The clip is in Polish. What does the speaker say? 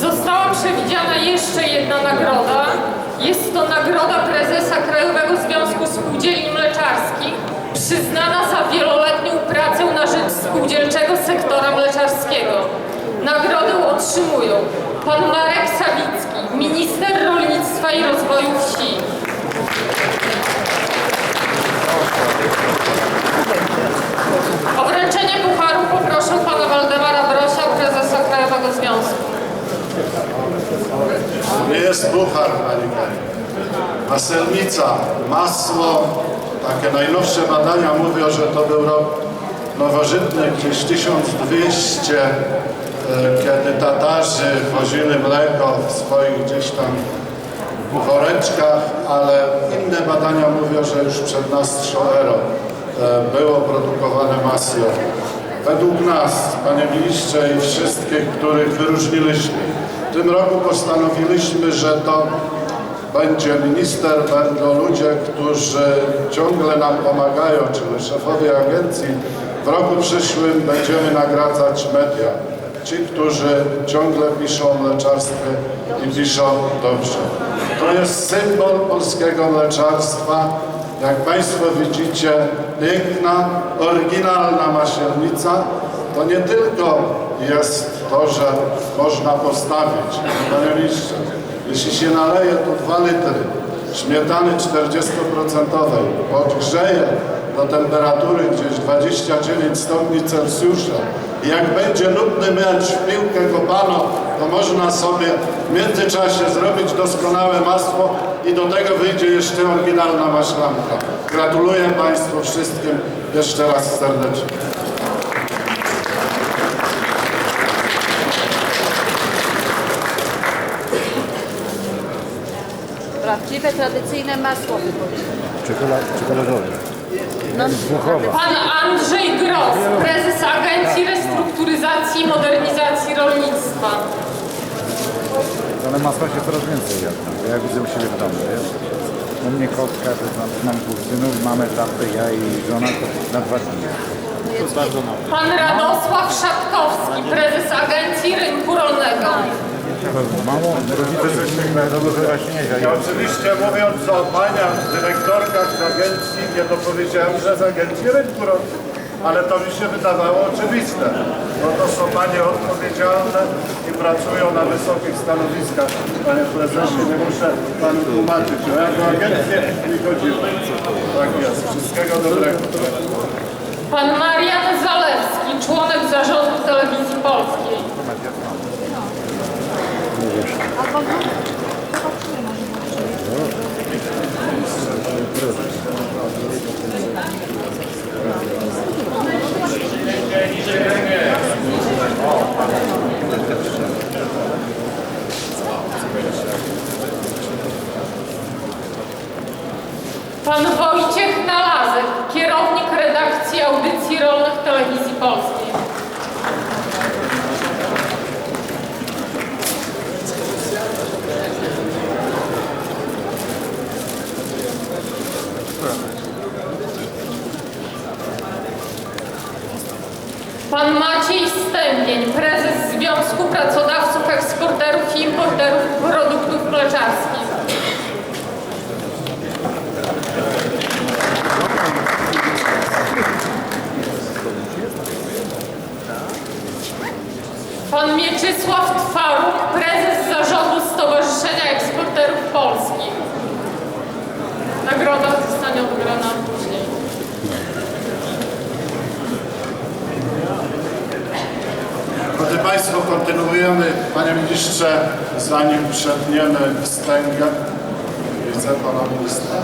Została przewidziana jeszcze jedna nagroda. Jest to nagroda prezesa Krajowego Związku Spółdzielni Mleczarskich, przyznana za wieloletnią pracę na rzecz spółdzielczego sektora mleczarskiego. Nagrodę otrzymują pan Marek jest pani Kari. Maselnica, masło, takie najnowsze badania mówią, że to był rok nowożytny, gdzieś 1200, e, kiedy Tatarzy wozili mleko w swoich gdzieś tam woreczkach, ale inne badania mówią, że już przed naszą erą e, było produkowane masło. Według nas, panie ministrze i wszystkich, których wyróżniliśmy, w tym roku postanowiliśmy, że to będzie minister, będą ludzie, którzy ciągle nam pomagają, czyli szefowie agencji. W roku przyszłym będziemy nagradzać media. Ci, którzy ciągle piszą o mleczarstwie i piszą dobrze. To jest symbol polskiego mleczarstwa. Jak Państwo widzicie, piękna, oryginalna masielnica. To nie tylko jest to, że można postawić. Panie ministrze, jeśli się naleje tu 2 litry śmietany 40% podgrzeje do temperatury gdzieś 29 stopni Celsjusza i jak będzie nudny mecz w piłkę kopano, to można sobie w międzyczasie zrobić doskonałe masło i do tego wyjdzie jeszcze oryginalna maślanka. Gratuluję Państwu wszystkim jeszcze raz serdecznie. Prawdziwe, tradycyjne masło wychodzi. Czekolad, czekoladowe. No. Pan Andrzej Gross, prezes Agencji Restrukturyzacji i Modernizacji Rolnictwa. Ale masła się coraz więcej jadło. Ja widzę u siebie w domu, wiesz? U mnie kotka, to mam, mam dwóch synów, mamy tatę, ja i żona, to na dwa dni. Pan Radosław Szatkowski, prezes Agencji Rynku Rolnego. Mało. I oczywiście mówiąc o paniach dyrektorkach z agencji, nie dopowiedziałem, że z agencji rynku rolnego. Ale to mi się wydawało oczywiste, bo to są panie odpowiedzialne i pracują na wysokich stanowiskach. Panie prezesie, nie muszę panu tłumaczyć, o jaką agencję mi chodziło. Tak jest, wszystkiego dobrego. Pan Marian Zalewski, członek zarządu Telewizji Polskiej. Pan Wojciech Nalazek, kierownik redakcji audycji rolnych Telewizji Polskiej. Pan Maciej Stępień, prezes Związku Pracodawców Eksporterów i Importerów Produktów Mleczarskich. Pan Mieczysław Twaruk, prezes zarządu Stowarzyszenia Eksporterów Polskich. Nagroda zostanie odebrana Państwo, kontynuujemy. Panie Ministrze, zanim przetniemy wstęgę, widzę Pana Ministra.